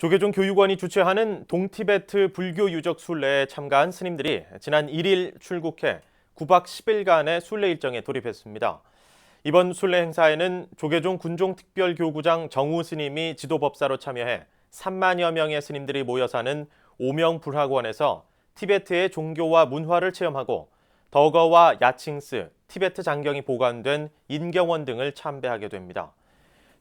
조계종 교육원이 주최하는 동티베트 불교 유적 순례에 참가한 스님들이 지난 1일 출국해 9박 10일간의 순례 일정에 돌입했습니다. 이번 순례 행사에는 조계종 군종특별교구장 정우 스님이 지도법사로 참여해 3만여 명의 스님들이 모여 사는 오명 불학원에서 티베트의 종교와 문화를 체험하고 덕어와 야칭스, 티베트 장경이 보관된 인경원 등을 참배하게 됩니다.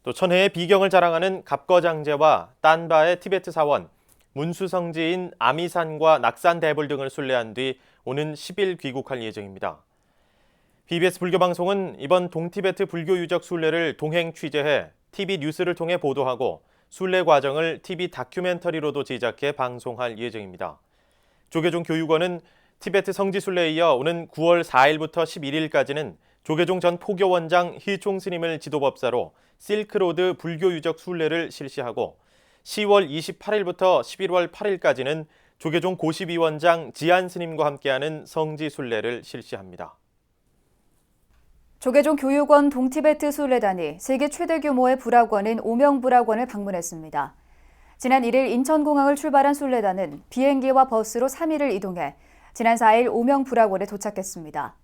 또 천혜의 비경을 자랑하는 갑거장제와 딴바의 티베트 사원, 문수성지인 아미산과 낙산 대불 등을 순례한 뒤 오는 10일 귀국할 예정입니다. BBS 불교방송은 이번 동티베트 불교 유적 순례를 동행 취재해 TV 뉴스를 통해 보도하고 순례 과정을 TV 다큐멘터리로도 제작해 방송할 예정입니다. 조계종 교육원은 티베트 성지 순례에 이어 오는 9월 4일부터 11일까지는 조계종 전 포교원장 힐총 스님을 지도법사로 실크로드 불교 유적 순례를 실시하고 10월 28일부터 11월 8일까지는 조계종 고시비원장 지안 스님과 함께하는 성지 순례를 실시합니다. 조계종 교육원 동티베트 순례단이 세계 최대 규모의 불학원인 오명불학원을 방문했습니다. 지난 1일 인천공항을 출발한 순례단은 비행기와 버스로 3일을 이동해 지난 4일 오명불학원에 도착했습니다.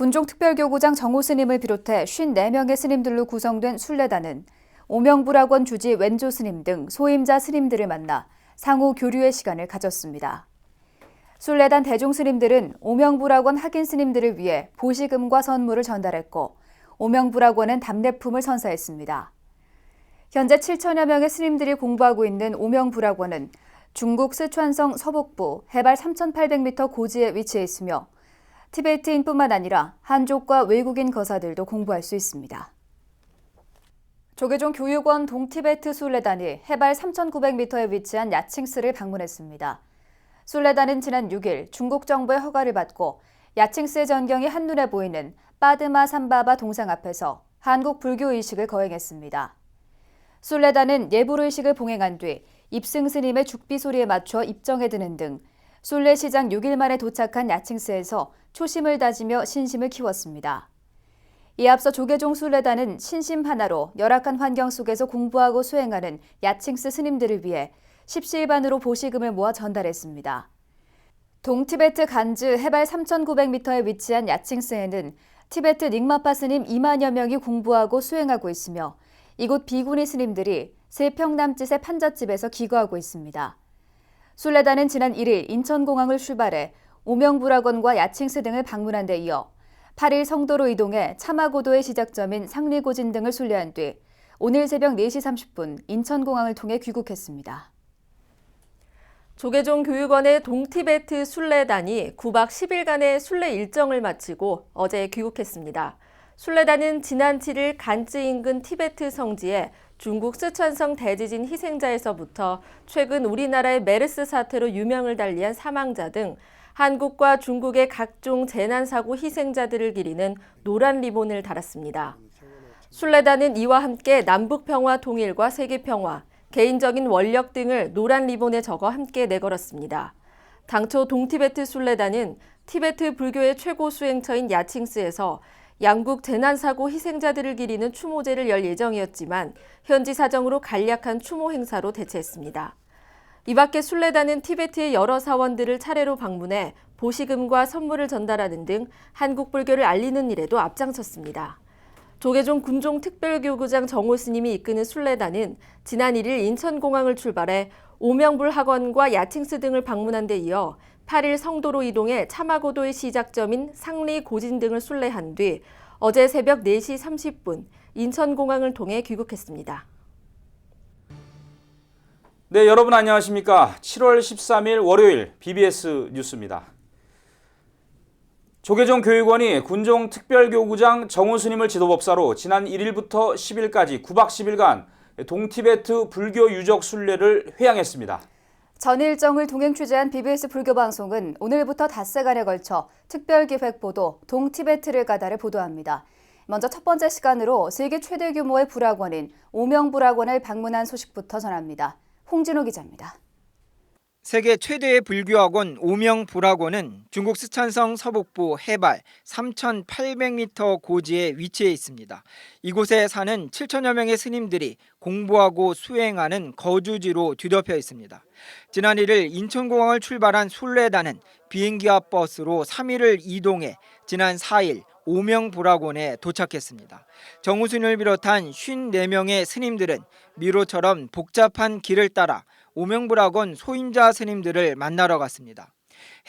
군종특별교구장 정호 스님을 비롯해 54명의 스님들로 구성된 순례단은 오명불학원 주지 왼조 스님 등 소임자 스님들을 만나 상호 교류의 시간을 가졌습니다. 순례단 대중 스님들은 오명불학원 학인 스님들을 위해 보시금과 선물을 전달했고 오명불학원은 답례품을 선사했습니다. 현재 7천여 명의 스님들이 공부하고 있는 오명불학원은 중국 스촨성 서북부 해발 3,800m 고지에 위치해 있으며 티베트인뿐만 아니라 한족과 외국인 거사들도 공부할 수 있습니다. 조계종 교육원 동티베트 순례단이 해발 3,900m에 위치한 야칭스를 방문했습니다. 순례단은 지난 6일 중국 정부의 허가를 받고 야칭스의 전경이 한눈에 보이는 빠드마 삼바바 동상 앞에서 한국 불교 의식을 거행했습니다. 순례단은 예불 의식을 봉행한 뒤 입승 스님의 죽비 소리에 맞춰 입정에 드는 등 순례 시장 6일 만에 도착한 야칭스에서 초심을 다지며 신심을 키웠습니다. 이에 앞서 조계종 순례단은 신심 하나로 열악한 환경 속에서 공부하고 수행하는 야칭스 스님들을 위해 십시일반으로 보시금을 모아 전달했습니다. 동티베트 간즈 해발 3,900m에 위치한 야칭스에는 티베트 닉마파 스님 2만여 명이 공부하고 수행하고 있으며 이곳 비구니 스님들이 세평 남짓의 판잣집에서 기거하고 있습니다. 순례단은 지난 1일 인천공항을 출발해 오명불학원과 야칭스 등을 방문한 데 이어 8일 성도로 이동해 차마고도의 시작점인 상리고진 등을 순례한 뒤 오늘 새벽 4시 30분 인천공항을 통해 귀국했습니다. 조계종 교육원의 동티베트 순례단이 9박 10일간의 순례 일정을 마치고 어제 귀국했습니다. 순례단은 지난 7일 간쯔 인근 티베트 성지에 중국 스촨성 대지진 희생자에서부터 최근 우리나라의 메르스 사태로 유명을 달리한 사망자 등 한국과 중국의 각종 재난사고 희생자들을 기리는 노란 리본을 달았습니다. 순례단은 이와 함께 남북평화 통일과 세계평화, 개인적인 원력 등을 노란 리본에 적어 함께 내걸었습니다. 당초 동티베트 순례단은 티베트 불교의 최고 수행처인 야칭스에서 양국 재난사고 희생자들을 기리는 추모제를 열 예정이었지만 현지 사정으로 간략한 추모 행사로 대체했습니다. 이 밖에 순례단은 티베트의 여러 사원들을 차례로 방문해 보시금과 선물을 전달하는 등 한국 불교를 알리는 일에도 앞장섰습니다. 조계종 군종 특별교구장 정호 스님이 이끄는 순례단은 지난 1일 인천공항을 출발해 오명불 학원과 야칭스 등을 방문한 데 이어 8일 성도로 이동해 차마고도의 시작점인 상리 고진 등을 순례한 뒤 어제 새벽 4시 30분 인천공항을 통해 귀국했습니다. 네, 여러분 안녕하십니까? 7월 13일 월요일 BBS 뉴스입니다. 조계종 교육원이 군종 특별교구장 정호 스님을 지도법사로 지난 1일부터 10일까지 9박 10일간 동티베트 불교 유적 순례를 회양했습니다. 전 일정을 동행 취재한 BBS 불교 방송은 오늘부터 닷새간에 걸쳐 특별기획 보도 동티베트를 가다를 보도합니다. 먼저 첫 번째 시간으로 세계 최대 규모의 불학원인 오명불학원을 방문한 소식부터 전합니다. 홍진호 기자입니다. 세계 최대의 불교학원 오명 불학원은 중국 스촨성 서북부 해발 3,800m 고지에 위치해 있습니다. 이곳에 사는 7천여 명의 스님들이 공부하고 수행하는 거주지로 뒤덮여 있습니다. 지난 1일 인천공항을 출발한 순례단은 비행기와 버스로 3일을 이동해 지난 4일 오명 불학원에 도착했습니다. 정우순을 비롯한 54명의 스님들은 미로처럼 복잡한 길을 따라 오명불학원 소임자 스님들을 만나러 갔습니다.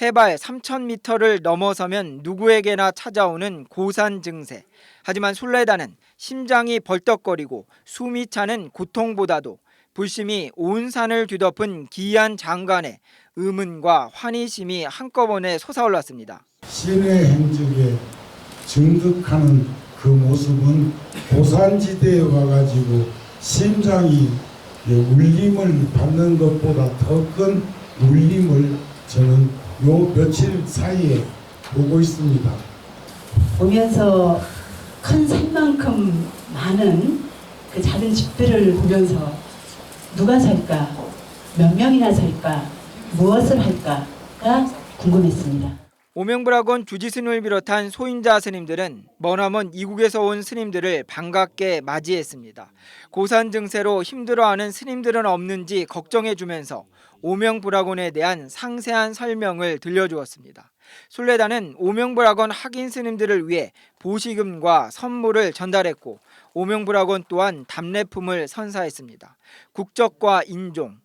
해발 3,000m를 넘어서면 누구에게나 찾아오는 고산 증세. 하지만 순례단은 심장이 벌떡거리고 숨이 차는 고통보다도 불심이 온 산을 뒤덮은 기이한 장관의 의문과 환희심이 한꺼번에 솟아올랐습니다. 신의 행적에 증득하는 그 모습은 고산지대에 와가지고 심장이 예, 울림을 받는 것보다 더 큰 울림을 저는 요 며칠 사이에 보고 있습니다. 보면서 큰 산만큼 많은 그 작은 집들을 보면서 누가 살까, 몇 명이나 살까, 무엇을 할까가 궁금했습니다. 오명불학원 주지스님을 비롯한 소인자 스님들은 머나먼 이국에서 온 스님들을 반갑게 맞이했습니다. 고산 증세로 힘들어하는 스님들은 없는지 걱정해주면서 오명불학원에 대한 상세한 설명을 들려주었습니다. 순례단은 오명불학원 학인 스님들을 위해 보시금과 선물을 전달했고 오명불학원 또한 답례품을 선사했습니다. 국적과 인종,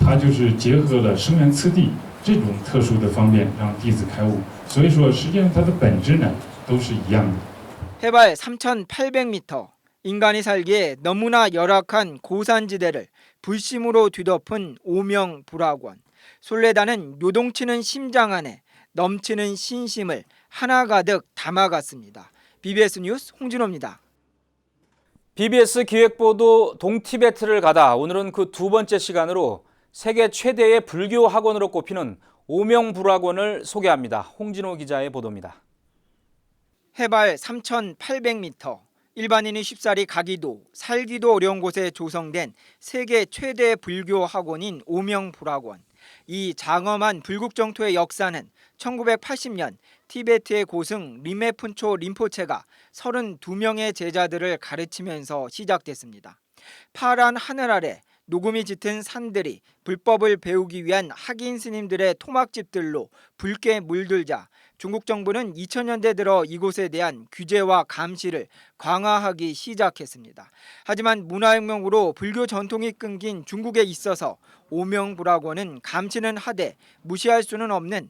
它就是结合了生源次第这种特殊的方便，让弟子开悟。所以说，实际上它的本质呢都是一样的。 해발 3,800m, 인간이 살기에 너무나 열악한 고산지대를 불심으로 뒤덮은 오명불학원. 솔레단은 요동치는 심장 안에 넘치는 신심을 하나가득 담아갔습니다. BBS 뉴스 홍진호입니다. BBS 기획보도 동티베트를 가다 오늘은 그 두 번째 시간으로 세계 최대의 불교 학원으로 꼽히는 오명불학원을 소개합니다. 홍진호 기자의 보도입니다. 해발 3,800m, 일반인이 쉽사리 가기도 살기도 어려운 곳에 조성된 세계 최대 불교 학원인 오명불학원. 이 장엄한 불국 정토의 역사는 1980년 티베트의 고승 리메푼초 림포체가 32명의 제자들을 가르치면서 시작됐습니다. 파란 하늘 아래 녹음이 짙은 산들이 불법을 배우기 위한 학인 스님들의 토막집들로 붉게 물들자 중국 정부는 2000년대 들어 이곳에 대한 규제와 감시를 강화하기 시작했습니다. 하지만 문화혁명으로 불교 전통이 끊긴 중국에 있어서 오명불학원은 감시는 하되 무시할 수는 없는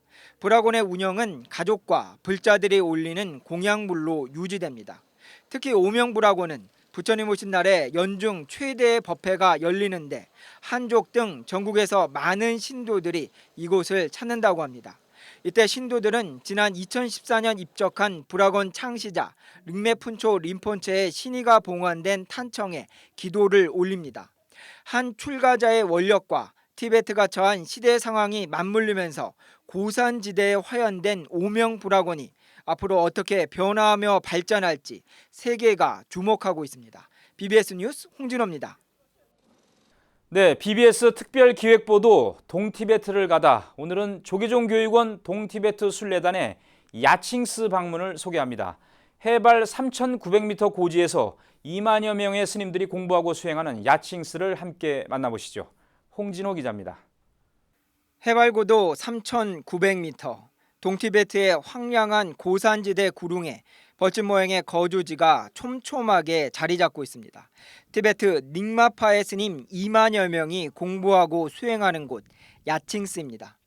불학원의 운영은 가족과 불자들이 올리는 공양물로 유지됩니다. 특히 오명불학원은 부처님 오신 날에 연중 최대의 법회가 열리는데 한족 등 전국에서 많은 신도들이 이곳을 찾는다고 합니다. 이때 신도들은 지난 2014년 입적한 불학원 창시자 릉메푼초 림폰체의 신의가 봉헌된 탄청에 기도를 올립니다. 한 출가자의 원력과 티베트가 처한 시대 상황이 맞물리면서 고산지대에 화연된 오명불락원이 앞으로 어떻게 변화하며 발전할지 세계가 주목하고 있습니다. BBS 뉴스 홍진호입니다. 네, BBS 특별 기획 보도 동티베트를 가다 오늘은 조계종 교육원 동티베트 순례단의 야칭스 방문을 소개합니다. 해발 3,900m 고지에서 2만여 명의 스님들이 공부하고 수행하는 야칭스를 함께 만나보시죠. 홍진호 기자입니다. 해발 고도 3,900m, 동티베트의 황량한 고산지대 구릉에 벌집 모양의 거주지가 촘촘하게 자리 잡고 있습니다. 티베트 닉마파의 스님 2만여 명이 공부하고 수행하는 곳 야칭스입니다.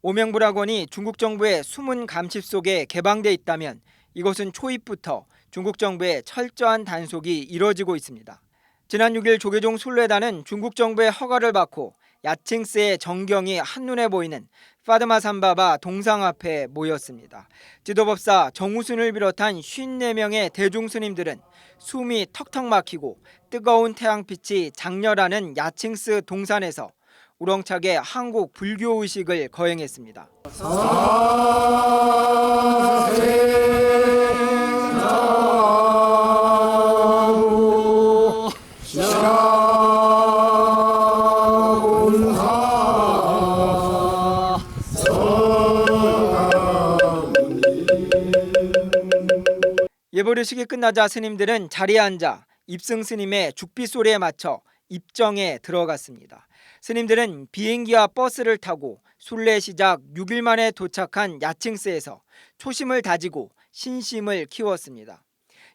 오명불학원이 중국 정부의 숨은 감시 속에 개방돼 있다면 이곳은 초입부터 중국 정부의 철저한 단속이 이뤄지고 있습니다. 지난 6일 조계종 순례단은 중국 정부의 허가를 받고 야칭스의 정경이 한눈에 보이는 파드마 삼바바 동상 앞에 모였습니다. 지도법사 정우순을 비롯한 54명의 대중 스님들은 숨이 턱턱 막히고 뜨거운 태양빛이 장렬하는 야칭스 동산에서 우렁차게 한국 불교 의식을 거행했습니다. 예 보르식이 끝나자 스님들은 자리에 앉아 입승 스님의 죽비 소리에 맞춰 입정에 들어갔습니다. 스님들은 비행기와 버스를 타고 순례 시작 6일 만에 도착한 야칭스에서 초심을 다지고 신심을 키웠습니다.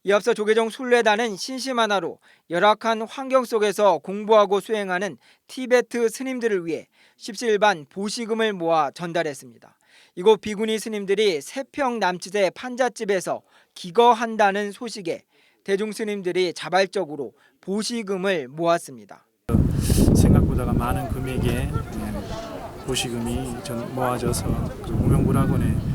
이앞서 조계종 순례단은 신심 하나로 열악한 환경 속에서 공부하고 수행하는 티베트 스님들을 위해 십시일반 보시금을 모아 전달했습니다. 이곳 비구니 스님들이 세평 남짓의 판잣집에서 기거한다는 소식에 대중 스님들이 자발적으로 보시금을 모았습니다. 생각보다가 많은 금액의 예, 보시금이 전 모아져서 그 무명불학원에 조금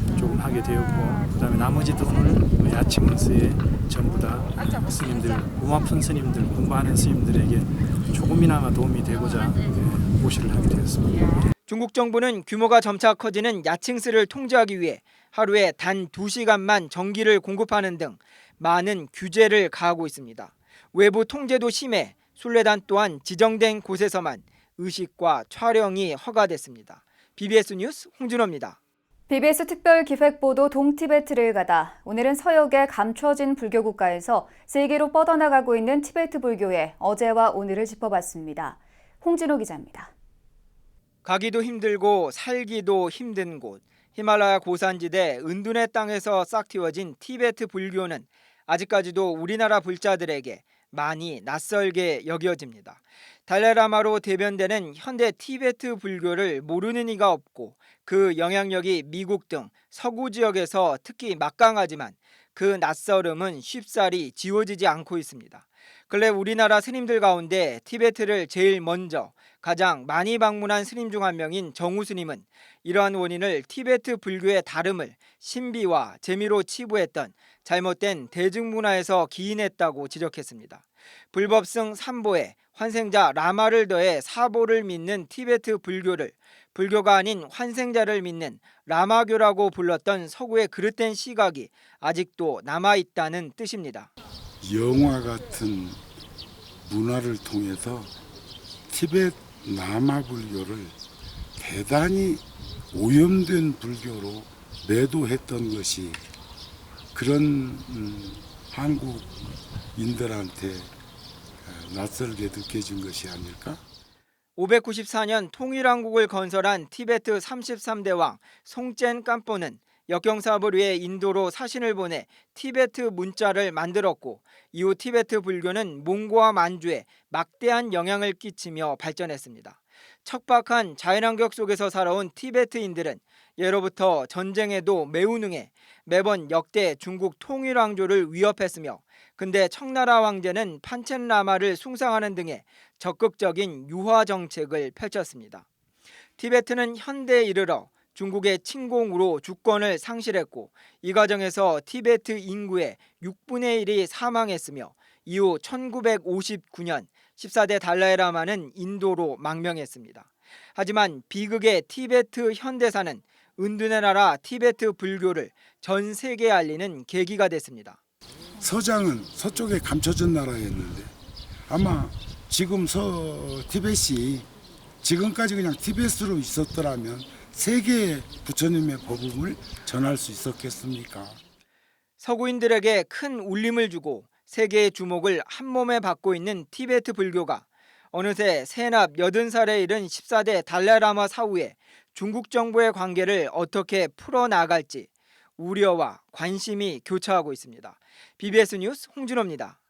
하게 되었고 그 다음에 나머지 돈을 뭐 야칭스에 전부 다 예, 스님들 고마픈 스님들 공부하는 스님들에게 조금이나마 도움이 되고자 예, 보시를 하게 되었습니다. 중국 정부는 규모가 점차 커지는 야칭스를 통제하기 위해 하루에 단 2시간만 전기를 공급하는 등 많은 규제를 가하고 있습니다. 외부 통제도 심해 순례단 또한 지정된 곳에서만 의식과 촬영이 허가됐습니다. BBS 뉴스 홍준호입니다. BBS 특별 기획보도 동티베트를 가다 오늘은 서역의 감춰진 불교 국가에서 세계로 뻗어나가고 있는 티베트 불교의 어제와 오늘을 짚어봤습니다. 홍진호 기자입니다. 가기도 힘들고 살기도 힘든 곳 히말라야 고산지대 은둔의 땅에서 싹 틔워진 티베트 불교는 아직까지도 우리나라 불자들에게 많이 낯설게 여겨집니다. 달라라마로 대변되는 현대 티베트 불교를 모르는 이가 없고 그 영향력이 미국 등 서구 지역에서 특히 막강하지만 그 낯설음은 쉽사리 지워지지 않고 있습니다. 근래 우리나라 스님들 가운데 티베트를 제일 먼저 가장 많이 방문한 스님 중 한 명인 정우 스님은 이러한 원인을 티베트 불교의 다름을 신비와 재미로 치부했던 잘못된 대중문화에서 기인했다고 지적했습니다. 불법승 삼보에 환생자 라마를 더해 사보를 믿는 티베트 불교를 불교가 아닌 환생자를 믿는 라마교라고 불렀던 서구의 그릇된 시각이 아직도 남아 있다는 뜻입니다. 영화 같은 문화를 통해서 티베트 남아 불교를 대단히 오염된 불교로 매도했던 것이 그런 음, 한국인들한테 어, 낯설게 느껴진 것이 아닐까? 594년 통일왕국을 건설한 티베트 33대 왕 송젠 깜뽀는 역경 사업을 위해 인도로 사신을 보내 티베트 문자를 만들었고 이후 티베트 불교는 몽고와 만주에 막대한 영향을 끼치며 발전했습니다. 척박한 자연환경 속에서 살아온 티베트인들은 예로부터 전쟁에도 매우 능해 매번 역대 중국 통일왕조를 위협했으며 근데 청나라 황제는 판첸라마를 숭상하는 등의 적극적인 유화 정책을 펼쳤습니다. 티베트는 현대에 이르러 중국의 침공으로 주권을 상실했고 이 과정에서 티베트 인구의 6분의 1이 사망했으며 이후 1959년 14대 달라이라마는 인도로 망명했습니다. 하지만 비극의 티베트 현대사는 은둔의 나라 티베트 불교를 전 세계에 알리는 계기가 됐습니다. 서장은 서쪽에 감춰진 나라였는데 아마 지금 서 티벳이 지금까지 그냥 티벳으로 있었더라면 세계에 부처님의 법음을 전할 수 있었겠습니까? 서구인들에게 큰 울림을 주고 세계의 주목을 한 몸에 받고 있는 티베트 불교가 어느새 세납 80살에 이른 14대 달라라마 사후에 중국 정부의 관계를 어떻게 풀어나갈지 우려와 관심이 교차하고 있습니다. BBS 뉴스 홍준호입니다.